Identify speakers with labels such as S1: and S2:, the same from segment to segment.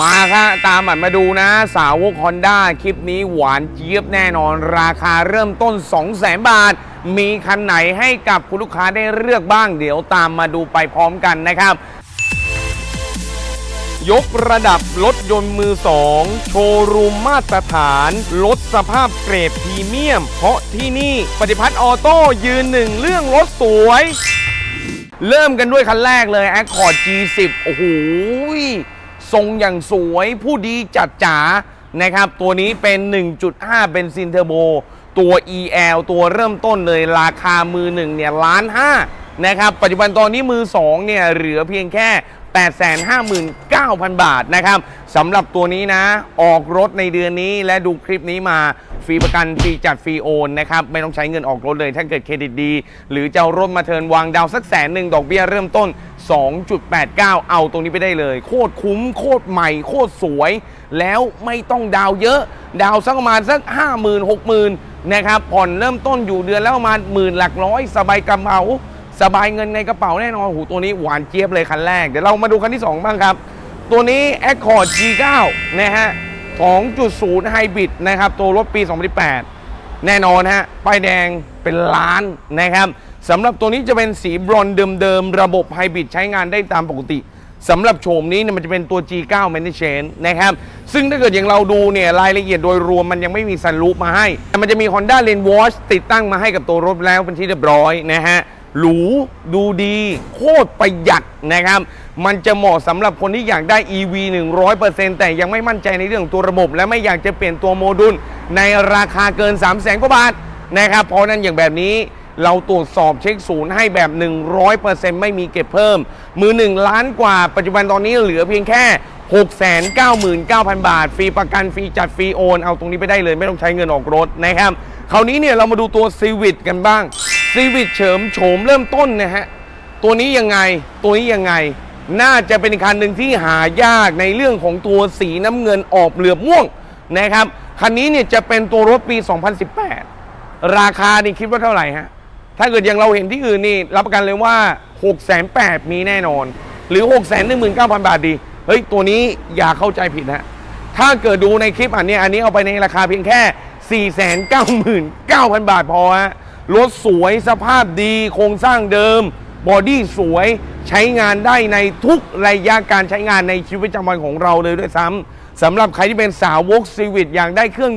S1: มาครับตามบัตรมาดูนะ สาวกฮอนด้าคลิปนี้หวานเจี๊ยบแน่นอน ราคาเริ่มต้น 2 0 0 0 0 0บาท มีคันไหนให้กับคุณลูกค้าได้เลือกบ้าง เดี๋ยวตามมาดูไปพร้อมกันนะครับ ยกระดับรถยนต์มือสองโชว์รูมมาตรฐาน ลดสภาพเกรดพรีเมียม เพราะที่นี่ปฏิพัฒน์ออโต้ยืนหนึ่งเรื่องรถสวย เริ่มกันด้วยคันแรกเลย Accord G10 โอ้โห ทรงอย่างสวยผู้ดีจัดจ๋านะครับ ตัวนี้เป็น 1.5 เบนซินเทอร์โบ ตัว EL ตัวเริ่มต้นเลยราคามือหนึ่งเนี่ยล้านห้านะครับ ปัจจุบันตอนนี้มือ2เนี่ยเหลือเพียงแค่ 859,000 บาทนะครับสำหรับตัวนี้นะ ออกรถในเดือนนี้และดูคลิปนี้มาฟรีประกันฟรีจัดฟรีโอนนะครับไม่ต้องใช้เงินออกรถเลยถ้าเกิดเครดิตดี หรือจะเอารถมาเทิร์นวางดาวสักแสนหนึ่งดอกเบี้ยเริ่มต้น 2.89 เอาตรงนี้ไปได้เลย โคตรคุ้มโคตรใหม่ โคตรสวย แล้วไม่ต้องดาวเยอะ ดาวสักประมาณสัก 50,000 60,000นะครับผ่อนเริ่มต้นอยู่เดือนแล้วประมาณหมื่นหลักร้อยสบายกระเป๋า สบายเงินในกระเป๋าแน่นอนหูตัวนี้หวานเจี๊ยบเลยคันแรก เดี๋ยวเรามาดูคันที่ 2 บ้างครับ ตัวนี้ Accord G9 นะฮะ 2.0 Hybrid นะครับ ตัวรถปี 2018 แน่นอนฮะ ป้ายแดงเป็นล้านนะครับสำหรับตัวนี้จะเป็นสีบรอนซ์เดิมๆ ระบบไฮบริดใช้งานได้ตามปกติสำหรับโฉมนี้เนี่ยมันจะเป็นตัว G9 m a n a g e n นะครับ ซึ่งถ้าเกิดอย่างเราดูเนี่ยรายละเอียดโดยรวมมันยังไม่มีซันรูปมาให้ แต่มันจะมี Honda Lane Watch ติดตั้งมาให้กับตัวรถแล้วเป็นที่เรียบร้อยนะฮะ หรูดูดีโคตรประหยัดนะครับ มันจะเหมาะสำหรับคนที่อยากได้ EV 100%แต่ยังไม่มั่นใจในเรื่องตัวระบบ และไม่อยากจะเปลี่ยนตัวโมดูล ในราคาเกิน 3 0 0แสนกว่าบาทนะครับ เพราะนั้นอย่างแบบนี้เราตรวจสอบเช็คศูนย์ให้แบบ 100%ไม่มีเก็บเพิ่ม มือ 1 ล้านกว่า ปัจจุบันตอนนี้เหลือเพียงแค่ 699,000 บาท ฟรีประกัน ฟรีจัด ฟรีโอน เอาตรงนี้ไปได้เลยไม่ต้องใช้เงินออกรถนะครับ คราวนี้เนี่ยเรามาดูตัวซีวิตกันบ้าง ซีวิตเฉิมโฉมเริ่มต้นนะฮะ ตัวนี้ยังไง ตัวนี้ยังไง น่าจะเป็นคันหนึ่งที่หายากในเรื่องของตัวสีน้ำเงินออกเหลือบม่วงนะครับ คันนี้เนี่ยจะเป็นตัวรถปี 2018 ราคานี่คิดว่าเท่าไหร่ฮะ ถ้าเกิดอย่างเราเห็นที่อื่นนี่ รับประกันเลยว่า 6 8 0 0 0มีแน่นอน หรือ 6 1 9 0 0 0 บาทดี เฮ้ย ตัวนี้อย่าเข้าใจผิดฮะถ้าเกิดดูในคลิปอันนี้อันนี้เอาไปในราคาเพียงแค่ 499,000 บาทพอฮะ รถสวยสภาพดี โครงสร้างเดิม บอดี้สวยใช้งานได้ในทุกระยะการใช้งานในชีวิตประจำวันของเราเลยด้วยซ้ำสำหรับใครที่เป็นสาวกซีวิตอยากได้เครื่อง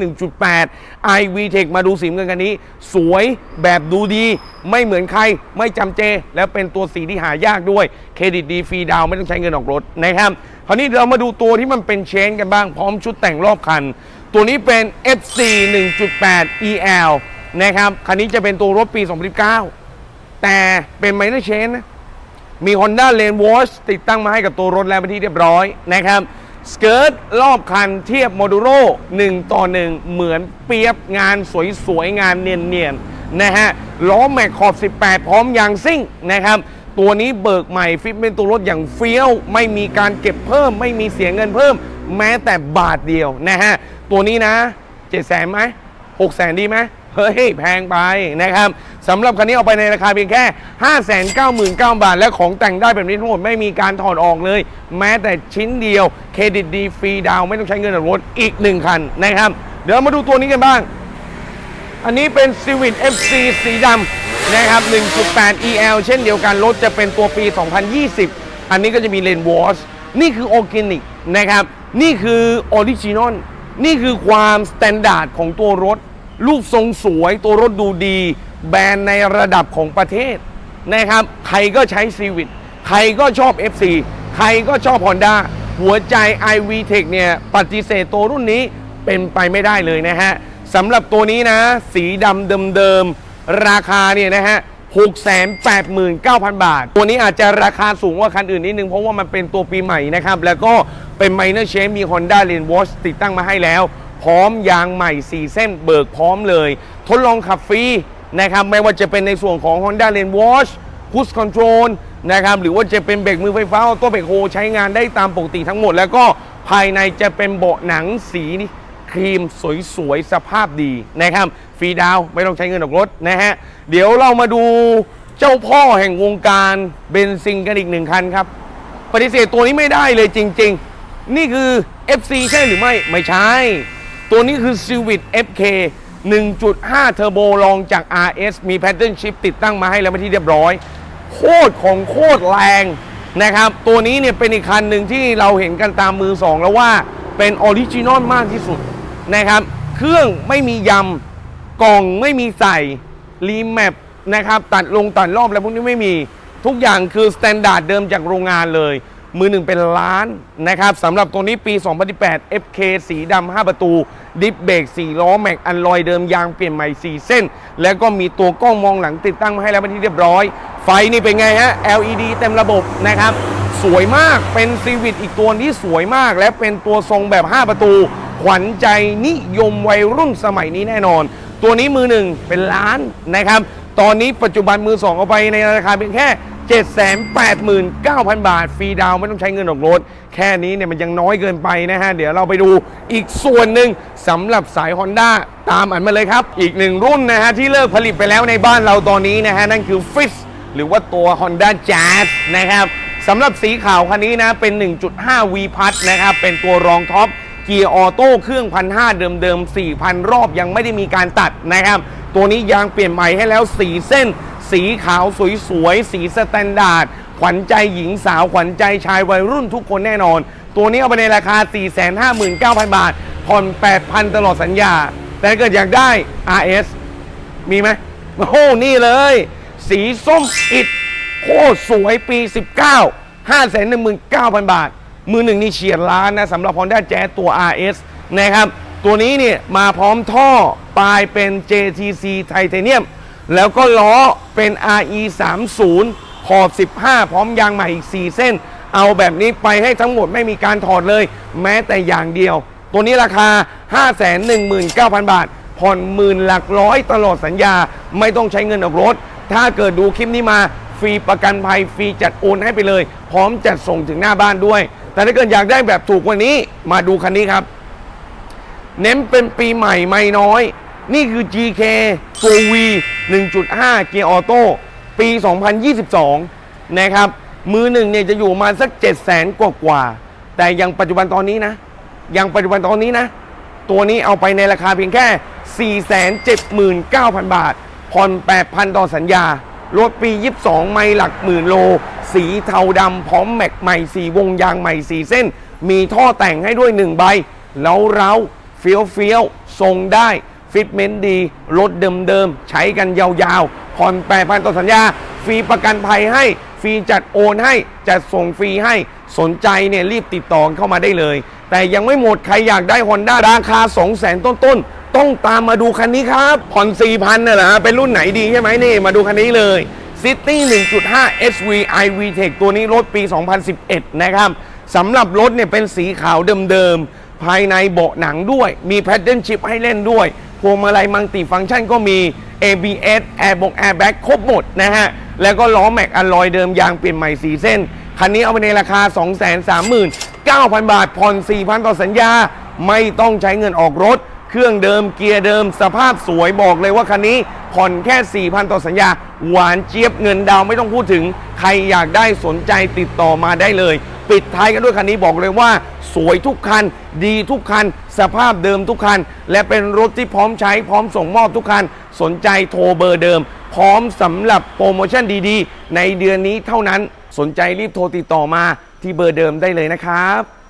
S1: 1.8 iV Tech มาดูสีเงินกันนี้ สวยแบบดูดี ไม่เหมือนใครไม่จำเจ แล้วเป็นตัวสีที่หายากด้วย เครดิตดีฟรีดาวไม่ต้องใช้เงินออกรถนะครับคราวนี้เรามาดูตัวที่มันเป็นเชนกันบ้างพร้อมชุดแต่งรอบคัน ตัวนี้เป็น FC 1.8 EL นะครับ คันนี้จะเป็นตัวรถปี 2019 แต่เป็นไมเนอร์เชนนะ มี Honda Lane Watch ติดตั้งมาให้กับตัวรถแล้วเป็นที่เรียบร้อยนะครับ สเกิร์ตรอบคันเทียบโมดูโร่1ต่อ 1 เหมือนเปียบงานสวยๆ งานเนียนๆ นะฮะ ล้อแม็กขอบ 18 พร้อมยางซิ่งนะครับตัวนี้เบิกใหม่ฟิตเป็นตัวรถอย่างเฟี้ยว ไม่มีการเก็บเพิ่ม ไม่มีเสียเงินเพิ่ม แม้แต่บาทเดียวนะฮะ ตัวนี้นะ7 0 0 0 0ไหม6 0 0 0 0ดีไหม เฮ้ย แพงไปนะครับสำหรับคันนี้เอาไปในราคาเพียงแค่ 599,000 บาท และของแต่งได้แบบนี้ทั้งหมดไม่มีการถอดออกเลย แม้แต่ชิ้นเดียวเครดิตดีฟรีดาวไม่ต้องใช้เงินรถอีกหนึ่งคันนะครับ เดี๋ยวมาดูตัวนี้กันบ้าง อันนี้เป็น Civic FC สีดำนะครับ 1.8 EL เช่นเดียวกันรถจะเป็นตัวปี 2020 อันนี้ก็จะมีเลนวอชนี่คือออร์แกนิกนะครับ นี่คือออริจินอลนี่คือความสแตนดาร์ดของตัวรถ รูปทรงสวยตัวรถดูดี แบรนด์ในระดับของประเทศนะครับ ใครก็ใช้ Civic ใครก็ชอบ FC ใครก็ชอบ Honda หัวใจ iV Tech เนี่ย ปฏิเสธตัวรุ่นนี้เป็นไปไม่ได้เลยนะฮะสำหรับตัวนี้นะ สีดำเดิมๆ ราคาเนี่ยนะฮะ689,000 บาท ตัวนี้อาจจะราคาสูงกว่าคันอื่นนิดนึง เพราะว่ามันเป็นตัวปีใหม่นะครับ แล้วก็เป็น Minor Change มี Honda Lane Watch ติดตั้งมาให้แล้ว พร้อมยางใหม่ 4 เส้นเบิกพร้อมเลย ทดลองขับฟรีนะครับไม่ว่าจะเป็นในส่วนของ Honda Lane Watch Cruise Control นะครับหรือว่าจะเป็นเบรกมือไฟฟ้าออโต้เบรกโฮใช้งานได้ตามปกติทั้งหมด แล้วก็ภายในจะเป็นเบาะหนังสีนี่ครีมสวยๆ สภาพดีนะครับฟรีดาวไม่ต้องใช้เงินออกรถนะฮะ เดี๋ยวเรามาดูเจ้าพ่อแห่งวงการเบนซินกันอีกหนึ่งคันครับ ปฏิเสธตัวนี้ไม่ได้เลยจริง ๆ นี่คือ FC ใช่หรือไม่ไม่ใช่ ตัวนี้คือ Civic FK 1.5 เทอร์โบรองจาก RS มี Pattern Shift ติดตั้งมาให้แล้วเป็นที่เรียบร้อย โคตรของโคตรแรงนะครับ ตัวนี้เนี่ยเป็นอีกคันหนึ่งที่เราเห็นกันตามมือสองแล้วว่าเป็นออริจินอลมากที่สุดนะครับ เครื่องไม่มียำ กล่องไม่มีใส่รีแมปนะครับ ตัดลงตัดรอบอะไรพวกนี้ไม่มี ทุกอย่างคือสแตนดาร์ดเดิมจากโรงงานเลย มือหนึ่งเป็นล้านนะครับสำหรับตัวนี้ปี 2018 FK สีดำ5ประตู ดิฟเบรก4ล้อ แม็กอันลอยเดิมยางเปลี่ยนใหม่ 4 เส้น แล้วก็มีตัวกล้องมองหลังติดตั้งมาให้แล้วเป็นที่เรียบร้อย ไฟนี่เป็นไงฮะ LED เต็มระบบนะครับ สวยมากเป็นซีวิตอีกตัวที่สวยมาก และเป็นตัวทรงแบบ 5 ประตู ขวัญใจนิยมวัยรุ่นสมัยนี้แน่นอน ตัวนี้มือหนึ่งเป็นล้านนะครับตอนนี้ปัจจุบันมือสองเอาไปในราคาเพียงแค่ 789,000 บาท ฟรีดาวไม่ต้องใช้เงินออกรถ แค่นี้เนี่ยมันยังน้อยเกินไปนะฮะ เดี๋ยวเราไปดูอีกส่วนหนึ่งสำหรับสาย Honda ตามอันมาเลยครับ อีกหนึ่งรุ่นนะฮะ ที่เลิกผลิตไปแล้วในบ้านเราตอนนี้นะฮะ นั่นคือ f i s หรือว่าตัว Honda Jazz นะครับสำหรับสีขาวคันนี้นะ เป็น 1.5 V พัดนะครับ เป็นตัวรองท็อปเกียร์ออโต้เครื่องพันห้าเดิมๆ4,000 รอบยังไม่ได้มีการตัดนะครับ ตัวนี้ยางเปลี่ยนใหม่ให้แล้ว 4 เส้น สีขาวสวยๆ สีสแตนดาร์ด ขวัญใจหญิงสาว ขวัญใจชายวัยรุ่นทุกคนแน่นอน ตัวนี้เอาไปในราคา 459,000 บาท ผ่อน 8,000 ตลอดสัญญา แต่เกิดอยากได้ RS มีไหมโอ้โหนี่เลย สีส้มอิดโคตรสวยปี 19 519,000 บาท มือหนึ่งนี่เฉียดล้านนะสำหรับ Honda Jazz ตัว RS นะครับ ตัวนี้เนี่ยมาพร้อมท่อปลายเป็น JTC Titanium แล้วก็ล้อเป็น RE 30ขอบ 15 พร้อมยางใหม่อีก 4 เส้น เอาแบบนี้ไปให้ทั้งหมดไม่มีการถอดเลย แม้แต่อย่างเดียว ตัวนี้ราคา 519,000 บาท ผ่อนหมื่นหลักร้อยตลอดสัญญาไม่ต้องใช้เงินออกรถ ถ้าเกิดดูคลิปนี้มาฟรีประกันภัยฟรีจัดโอนให้ไปเลย พร้อมจัดส่งถึงหน้าบ้านด้วย แต่ถ้าเกิดอยากได้แบบถูกกว่านี้มาดูคันนี้ครับ เน้นเป็นปีใหม่ไม่น้อย นี่คือ GK ตัว V 1.5 เกียร์ออโต้ปี 2022 นะครับ มือหนึ่งเนี่ยจะอยู่มาสัก 7 0 0 0 0 0 กว่ากว่าๆแต่ยังปัจจุบันตอนนี้นะ ยังปัจจุบันตอนนี้นะ ตัวนี้เอาไปในราคาเพียงแค่ 479,000 บาท ผ่อน 8,000 ต่อสัญญา รถปี 22 ไม่หลักหมื่นโล สีเทาดำพร้อมแม็กใหม่4วงยางใหม่4เส้น มีท่อแต่งให้ด้วย 1 ใบ แล้วเราเฟี้ยวเฟี้ยวทรงได้ ฟิตเมนต์ดี รถเดิมๆ ใช้กันยาวๆผ่อน8,000ต่อสัญญา ฟรีประกันภัยให้ ฟรีจัดโอนให้ จัดส่งฟรีให้ สนใจเนี่ยรีบติดต่อเข้ามาได้เลย แต่ยังไม่หมด ใครอยากได้ Honda ราคา200,000 ต้นๆ ต้องตามมาดูคันนี้ครับผ่อน4,000น่ะเหรอเป็นรุ่นไหนดีใช่ไหมนี่ มาดูคันนี้เลย City 1.5 SV iV Tech ตัวนี้รถปี 2011 นะครับสำหรับรถเนี่ยเป็นสีขาวเดิมๆ ภายในเบาะหนังด้วย มี Pattern Chip ให้เล่นด้วย วงมาลัยมังติฟังก์ชันก็มี ABS Airbag Airbag ครบหมดนะฮะ แล้วก็ล้อแม็กอลลอยเดิมยางเปลี่ยนใหม่4เส้น คันนี้เอาไปในราคา 239,000 บาท ผ่อน 4,000 ต่อสัญญา ไม่ต้องใช้เงินออกรถ เครื่องเดิมเกียร์เดิมสภาพสวยบอกเลยว่าคันนี้ผ่อนแค่ 4,000 ต่อสัญญา หวานเจี๊ยบเงินดาวไม่ต้องพูดถึง ใครอยากได้สนใจติดต่อมาได้เลย ปิดท้ายกันด้วยคันนี้บอกเลยว่า สวยทุกคัน ดีทุกคัน สภาพเดิมทุกคัน และเป็นรถที่พร้อมใช้พร้อมส่งมอบทุกคัน สนใจโทรเบอร์เดิม พร้อมสำหรับโปรโมชั่นดีๆ ในเดือนนี้เท่านั้นสนใจรีบโทรติดต่อมาที่เบอร์เดิมได้เลยนะครับ